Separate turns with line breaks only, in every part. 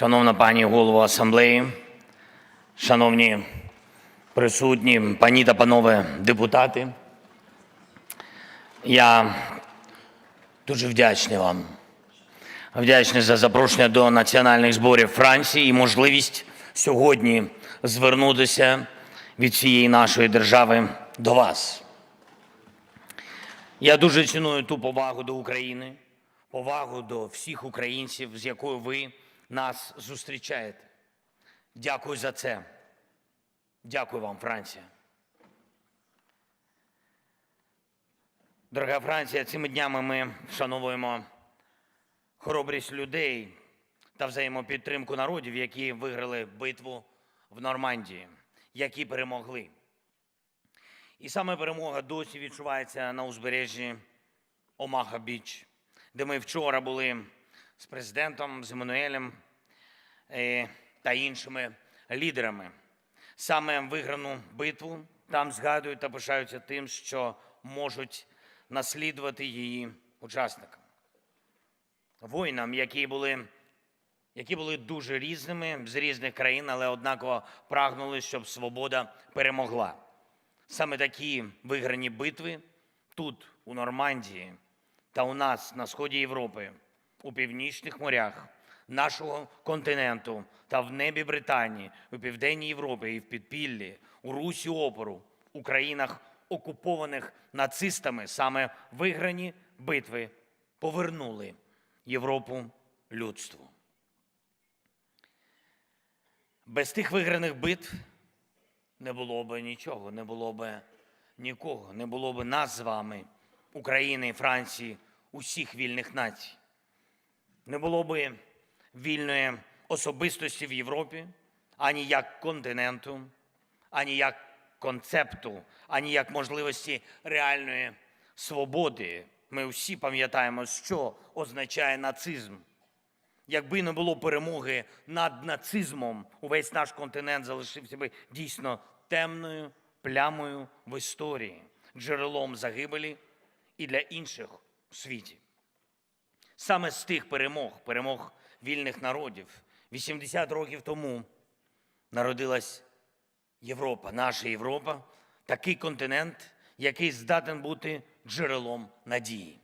Шановна пані голова асамблеї, шановні присутні, пані та панове депутати, я дуже вдячний вам. Вдячний за запрошення до національних зборів Франції і можливість сьогодні звернутися від всієї нашої держави до вас. Я дуже ціную ту повагу до України, повагу до всіх українців, з якою ви нас зустрічаєте. Дякую за це. Дякую вам, Франція. Дорога Франція, цими днями ми вшановуємо хоробрість людей та взаємопідтримку народів, які виграли битву в Нормандії, які перемогли. І саме перемога досі відчувається на узбережжі Омаха Біч, де ми вчора були з президентом, з Еммануелем е, та іншими лідерами. Саме виграну битву там згадують та пишаються тим, що можуть наслідувати її учасникам. Воїнам, які були, які були дуже різними з різних країн, але однаково прагнули, щоб свобода перемогла. Саме такі виграні битви тут, у Нормандії, та у нас на сході Європи, у північних морях нашого континенту та в небі Британії, у південній Європі і в підпіллі, у Русі опору, у країнах, окупованих нацистами, саме виграні битви повернули Європу людству. Без тих виграних битв не було б нічого, не було б нікого, не було б нас з вами, України, Франції, усіх вільних націй. Не було б вільної особистості в Європі, ані як континенту, ані як концепту, ані як можливості реальної свободи. Ми всі пам'ятаємо, що означає нацизм. Якби не було перемоги над нацизмом, увесь наш континент залишився би дійсно темною плямою в історії, джерелом загибелі і для інших у світі. Саме з тих перемог, перемог вільних народів, 80 років тому народилась Європа, наша Європа, такий континент, який здатен бути джерелом надії.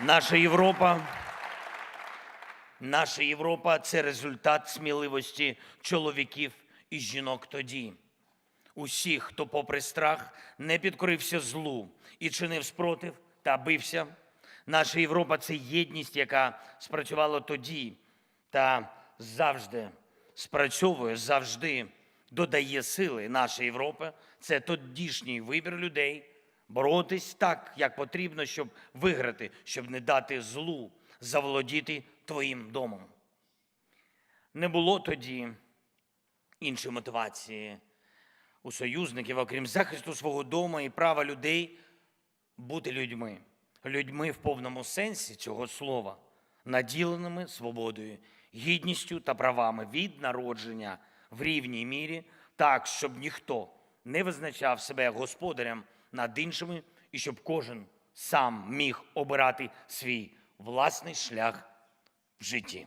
Наша Європа, наша Європа це результат сміливості чоловіків і жінок тоді. Усіх, хто, попри страх, не підкорився злу і чинив спротив та бився. Наша Європа це єдність, яка спрацювала тоді та завжди спрацьовує, завжди додає сили. Наша Європа це тодішній вибір людей боротись так, як потрібно, щоб виграти, щоб не дати злу заволодіти твоїм домом. Не було тоді іншої мотивації у союзників, окрім захисту свого дому і права людей бути людьми, людьми в повному сенсі цього слова, наділеними свободою, гідністю та правами від народження в рівній мірі, так, щоб ніхто не визначав себе господарем над іншими, і щоб кожен сам міг обирати свій власний шлях в житті.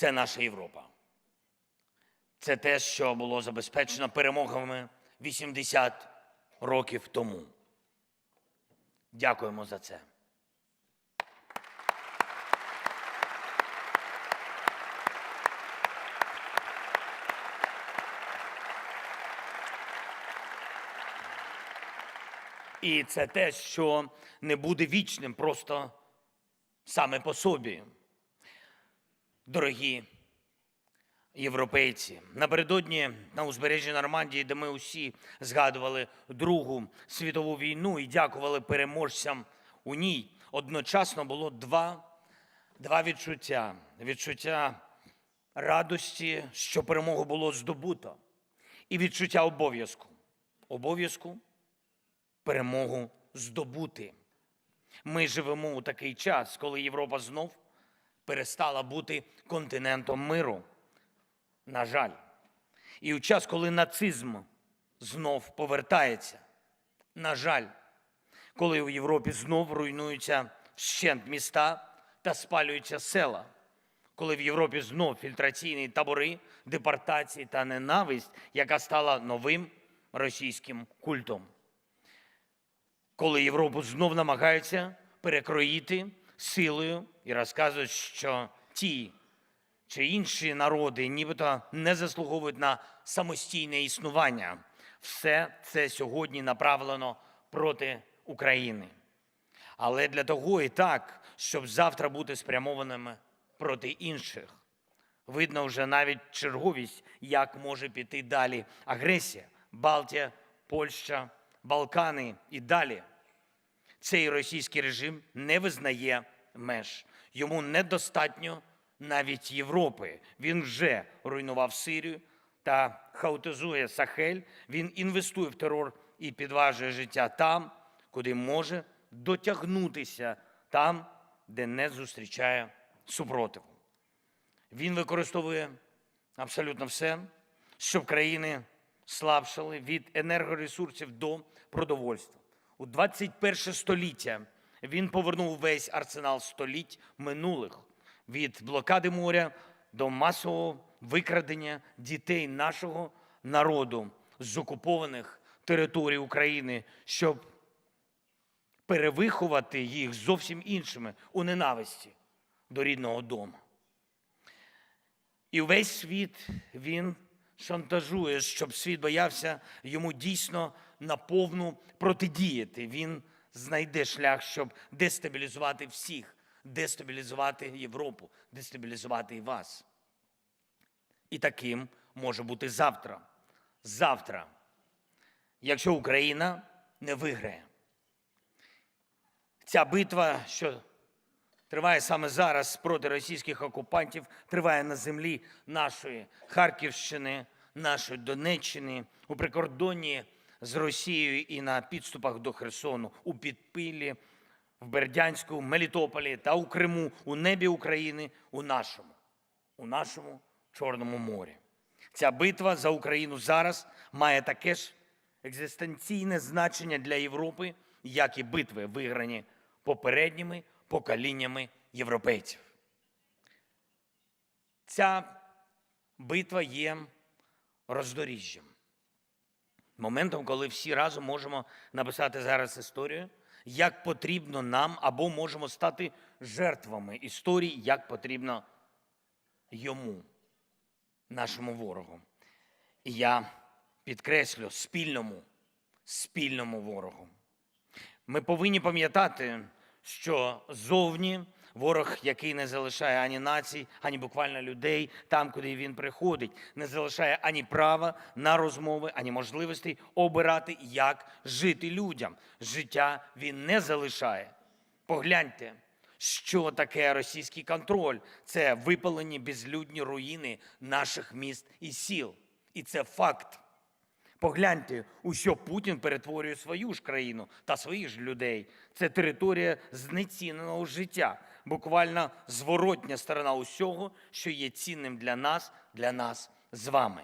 Це наша Європа. Це те, що було забезпечено перемогами 80 років тому. Дякуємо за це. І це те, що не буде вічним просто саме по собі. Дорогі європейці, напередодні на узбережжі Нормандії, де ми усі згадували Другу світову війну і дякували переможцям у ній, одночасно було два, два відчуття: відчуття радості, що перемогу було здобуто, і відчуття обов'язку. Обов'язку перемогу здобути. Ми живемо у такий час, коли Європа знов перестала бути континентом миру. На жаль. І у час, коли нацизм знов повертається. На жаль, коли у Європі знов руйнуються вщент міста та спалюються села, коли в Європі знов фільтраційні табори, депортації та ненависть, яка стала новим російським культом. Коли Європу знов намагаються перекроїти силою і розказують, що ті чи інші народи нібито не заслуговують на самостійне існування. Все це сьогодні направлено проти України. Але для того і так, щоб завтра бути спрямованими проти інших. Видно вже навіть черговість, як може піти далі агресія. Балтія, Польща, Балкани і далі. Цей російський режим не визнає меж. Йому недостатньо навіть Європи. Він вже руйнував Сирію та хаотизує Сахель. Він інвестує в терор і підважує життя там, куди може дотягнутися, там, де не зустрічає супротиву. Він використовує абсолютно все, щоб країни слабшали від енергоресурсів до продовольства. У 21 століття він повернув весь арсенал століть минулих від блокади моря до масового викрадення дітей нашого народу з окупованих територій України, щоб перевиховати їх зовсім іншими у ненависті до рідного дому. І весь світ він шантажує, щоб світ боявся йому дійсно наповну протидіяти. Він знайде шлях, щоб дестабілізувати всіх, дестабілізувати Європу, дестабілізувати і вас. І таким може бути завтра. Завтра, якщо Україна не виграє. Ця битва, що триває саме зараз проти російських окупантів, триває на землі нашої Харківщини, нашої Донеччини, у прикордонні з Росією і на підступах до Херсону, у Підпіллі, в Бердянську, Мелітополі та у Криму, у небі України, у нашому, у нашому Чорному морі. Ця битва за Україну зараз має таке ж екзистенційне значення для Європи, як і битви, виграні попередніми поколіннями європейців. Ця битва є роздоріжжям. Моментом, коли всі разом можемо написати зараз історію, як потрібно нам, або можемо стати жертвами історії, як потрібно йому, нашому ворогу. І я підкреслю спільному, спільному ворогу. Ми повинні пам'ятати, що зовні ворог, який не залишає ані націй, ані буквально людей там, куди він приходить, не залишає ані права на розмови, ані можливостей обирати, як жити людям. Життя він не залишає. Погляньте, що таке російський контроль. Це випалені безлюдні руїни наших міст і сіл. І це факт. Погляньте, у що Путін перетворює свою ж країну та своїх ж людей. Це територія знеціненого життя, буквально зворотня сторона усього, що є цінним для нас, для нас з вами.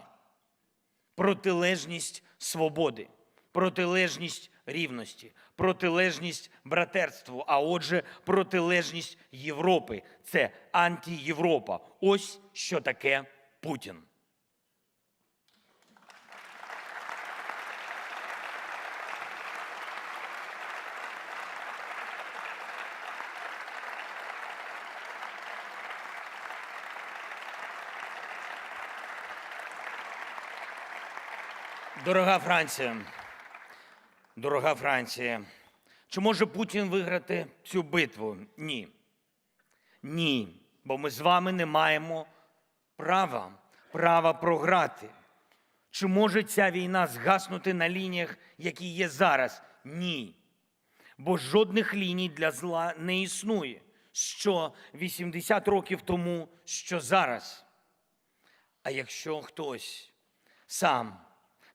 Протилежність свободи, протилежність рівності, протилежність братерству, а отже, протилежність Європи. Це антиєвропа. Ось що таке Путін. Дорога Франція, дорога Франція, чи може Путін виграти цю битву? Ні. Ні. Бо ми з вами не маємо права, права програти. Чи може ця війна згаснути на лініях, які є зараз? Ні. Бо жодних ліній для зла не існує. Що 80 років тому, що зараз. А якщо хтось сам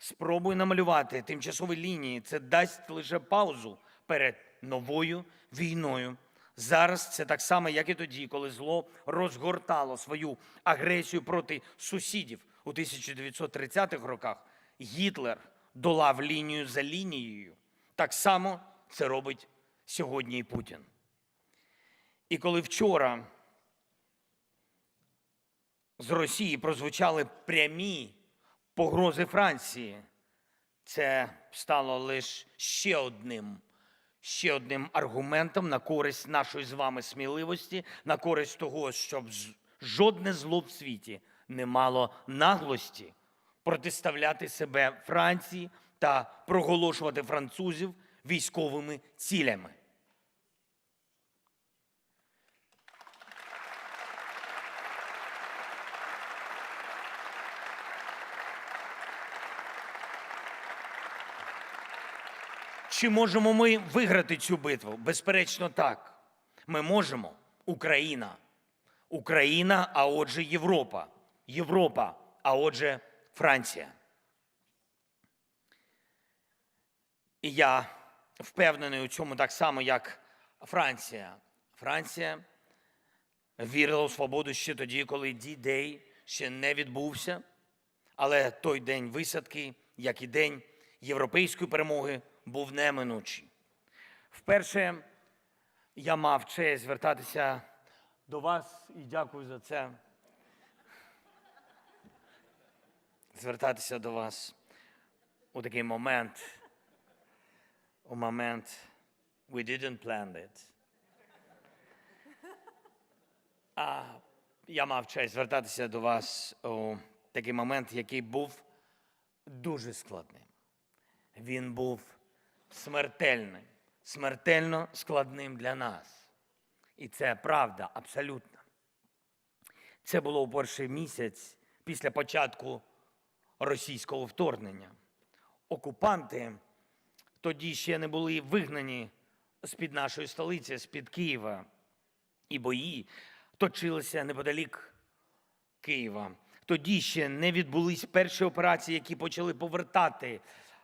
спробує намалювати тимчасові лінії, це дасть лише паузу перед новою війною. Зараз це так само, як і тоді, коли зло розгортало свою агресію проти сусідів у 1930-х роках. Гітлер долав лінію за лінією, так само це робить сьогодні і Путін. І коли вчора з Росії прозвучали прямі погрози Франції, це стало лише ще одним, ще одним аргументом на користь нашої з вами сміливості, на користь того, щоб жодне зло в світі не мало наглості протиставляти себе Франції та проголошувати французів військовими цілями. Чи можемо ми виграти цю битву? Безперечно, так. Ми можемо. Україна. Україна, а отже, Європа. Європа, а отже, Франція. І я впевнений у цьому так само, як Франція. Франція вірила у свободу ще тоді, коли Ді-Дей ще не відбувся. Але той день висадки, як і день європейської перемоги, був неминучий. Вперше я мав честь звертатися до вас і дякую за це. Звертатися до вас у такий момент. У момент we didn't plan it. А я мав честь звертатися до вас у такий момент, який був дуже складним. Він був смертельним, смертельно складним для нас. І це правда абсолютно. Це було у перший місяць після початку російського вторгнення. Окупанти тоді ще не були вигнані з-під нашої столиці, з-під Києва. І бої точилися неподалік Києва. Тоді ще не відбулись перші операції, які почали повертати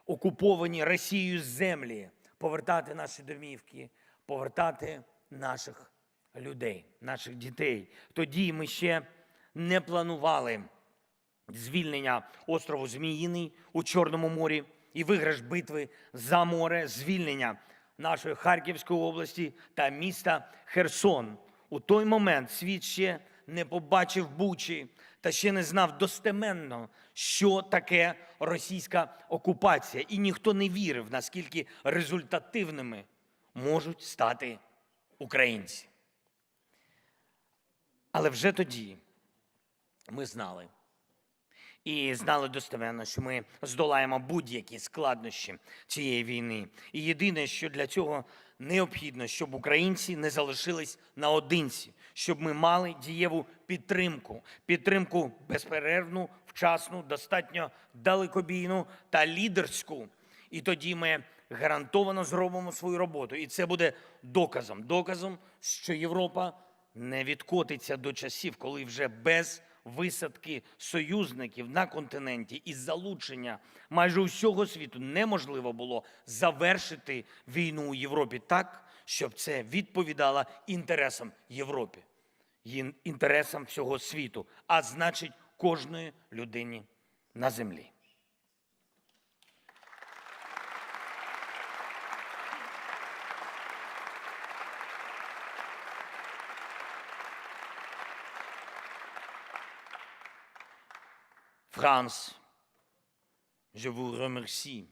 окуповані Росією землі, повертати наші домівки, повертати наших людей, наших дітей. Тоді ми ще не планували звільнення острову Зміїний у Чорному морі і виграш битви за море, звільнення нашої Харківської області та міста Херсон. У той момент світ ще не побачив Бучі та ще не знав достеменно, що таке російська окупація, і ніхто не вірив, наскільки результативними можуть стати українці. Але вже тоді ми знали, і знали достеменно, що ми здолаємо будь-які складнощі цієї війни. І єдине, що для цього необхідно, щоб українці не залишились наодинці, щоб ми мали дієву підтримку, підтримку безперервну, вчасну, достатньо далекобійну та лідерську. І тоді ми гарантовано зробимо свою роботу. І це буде доказом, доказом, що Європа не відкотиться до часів, коли вже без висадки союзників на континенті і залучення майже усього світу неможливо було завершити війну у Європі так, щоб це відповідало інтересам Європи, інтересам всього світу, а значить кожної людині на землі. France, je vous remercie.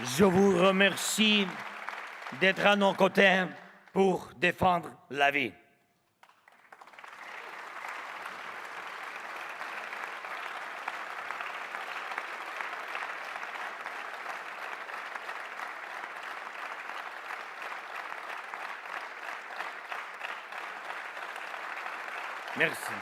Je vous remercie d'être à nos côtés pour défendre la vie. Merci.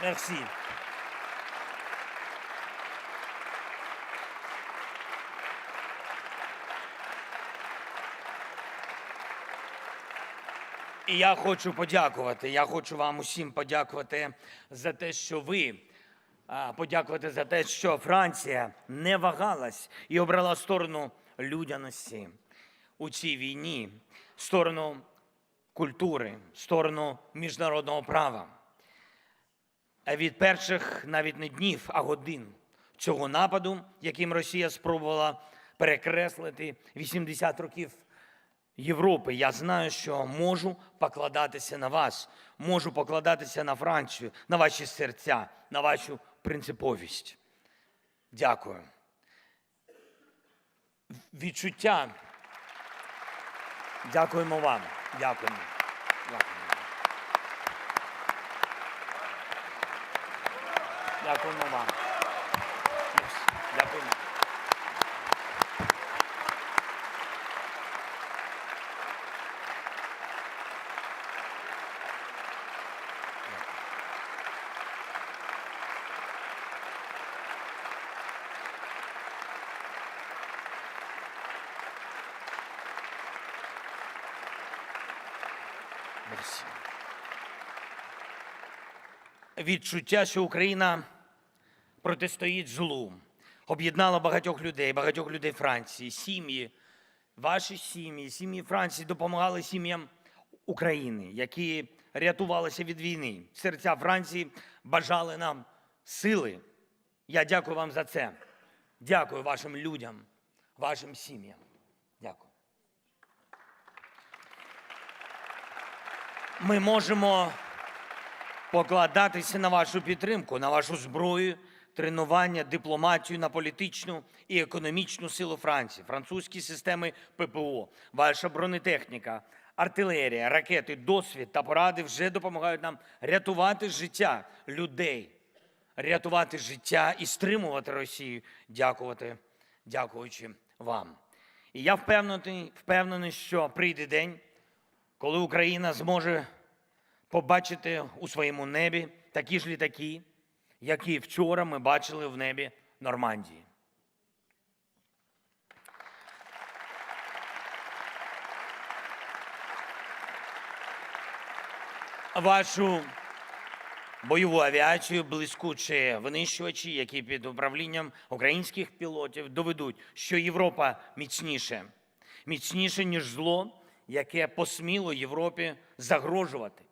Merci. І я хочу подякувати. Я хочу вам усім подякувати за те, що ви подякувати за те, що Франція не вагалась і обрала сторону людяності у цій війні, сторону культури, сторону міжнародного права. Від перших навіть не днів, а годин цього нападу, яким Росія спробувала перекреслити 80 років Європи. Я знаю, що можу покладатися на вас, можу покладатися на Францію, на ваші серця, на вашу принциповість. Дякую. Відчуття. Дякуємо вам. Дякуємо. Дякуємо. Дякуємо вам. Дякуємо. Мерсі. Відчуття, що Україна протистоїть злу, об'єднала багатьох людей, багатьох людей Франції, сім'ї, ваші сім'ї, сім'ї Франції допомагали сім'ям України, які рятувалися від війни. Серця Франції бажали нам сили. Я дякую вам за це. Дякую вашим людям, вашим сім'ям. Дякую. Ми можемо покладатися на вашу підтримку, на вашу зброю, тренування, дипломатію, на політичну і економічну силу Франції, французькі системи ППО, ваша бронетехніка, артилерія, ракети, досвід та поради вже допомагають нам рятувати життя людей, рятувати життя і стримувати Росію. Дякувати, дякуючи вам. І я впевнений, впевнений, що прийде день, коли Україна зможе побачити у своєму небі такі ж літаки, які вчора ми бачили в небі Нормандії. Вашу бойову авіацію, блискучі винищувачі, які під управлінням українських пілотів доведуть, що Європа міцніше, міцніше, ніж зло, яке посміло Європі загрожувати.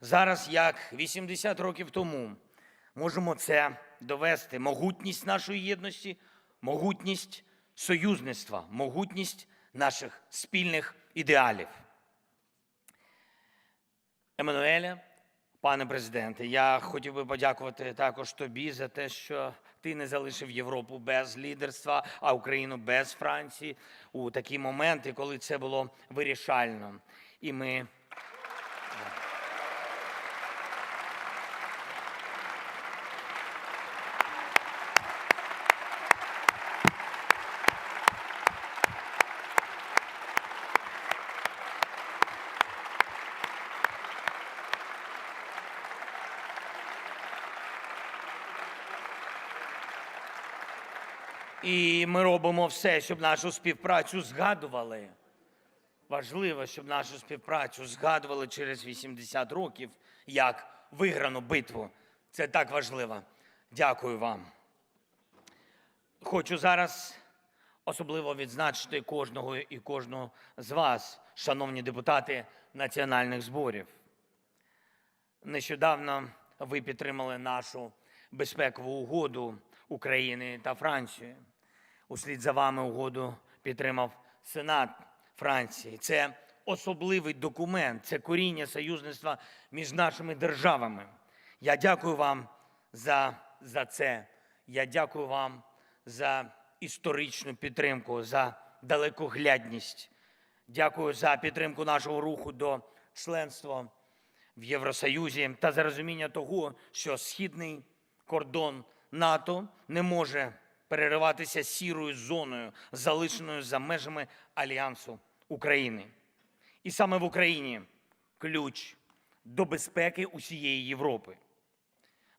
Зараз, як 80 років тому, можемо це довести. Могутність нашої єдності, могутність союзництва, могутність наших спільних ідеалів. Еммануеле, пане президенте, я хотів би подякувати також тобі за те, що ти не залишив Європу без лідерства, а Україну без Франції у такі моменти, коли це було вирішально. І ми І ми робимо все, щоб нашу співпрацю згадували. Важливо, щоб нашу співпрацю згадували через 80 років як виграну битву. Це так важливо. Дякую вам. Хочу зараз особливо відзначити кожного і кожну з вас, шановні депутати національних зборів. Нещодавно ви підтримали нашу безпекову угоду України та Франції. Услід за вами угоду підтримав Сенат Франції. Це особливий документ, це коріння союзництва між нашими державами. Я дякую вам за, за це. Я дякую вам за історичну підтримку, за далекоглядність. Дякую за підтримку нашого руху до членства в Євросоюзі та за розуміння того, що східний кордон НАТО не може перериватися сірою зоною, залишеною за межами Альянсу України. І саме в Україні ключ до безпеки усієї Європи.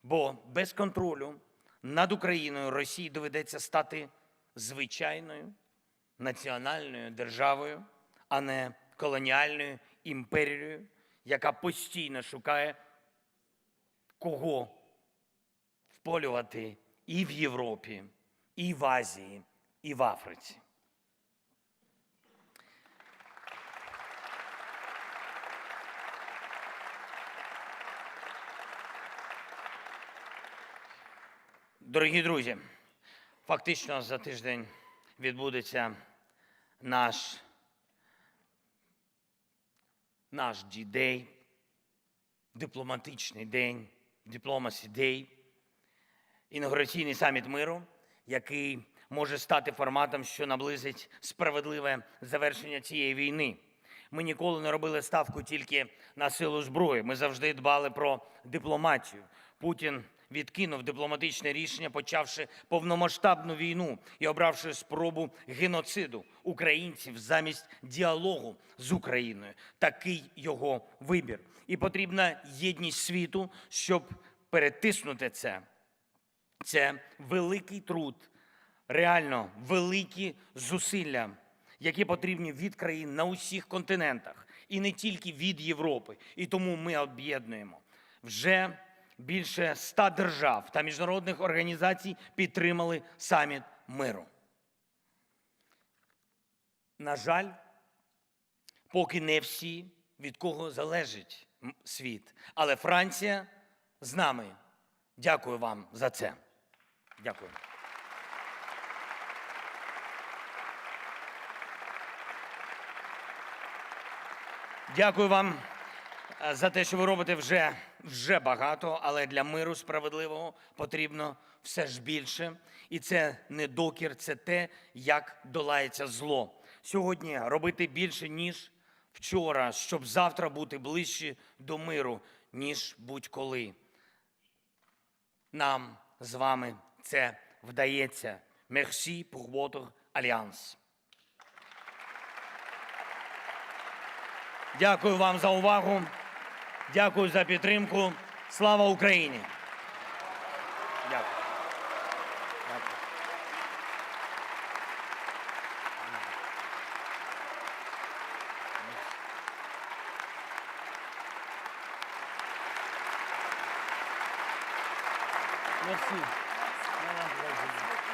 Бо без контролю над Україною Росії доведеться стати звичайною національною державою, а не колоніальною імперією, яка постійно шукає кого вполювати і в Європі, і в Азії, і в Африці. Дорогі друзі, фактично за тиждень відбудеться наш, наш дідей, дипломатичний день, Diplomacy Day, інаугураційний саміт миру, який може стати форматом, що наблизить справедливе завершення цієї війни. Ми ніколи не робили ставку тільки на силу зброї. Ми завжди дбали про дипломатію. Путін відкинув дипломатичне рішення, почавши повномасштабну війну і обравши спробу геноциду українців замість діалогу з Україною. Такий його вибір. І потрібна єдність світу, щоб перетиснути це. Це великий труд, реально великі зусилля, які потрібні від країн на усіх континентах, і не тільки від Європи. І тому ми об'єднуємо вже більше ста держав та міжнародних організацій підтримали саміт миру. На жаль, поки не всі, від кого залежить світ. Але Франція з нами. Дякую вам за це. Дякую. Дякую вам е, за те, що ви робите вже, вже багато, але для миру справедливого потрібно все ж більше. І це не докір, це те, як долається зло. Сьогодні робити більше, ніж вчора, щоб завтра бути ближче до миру, ніж будь-коли. Нам з вами це вдається. Мерсі pour alliance. Дякую вам за увагу. Дякую за підтримку. Слава Україні! Дякую.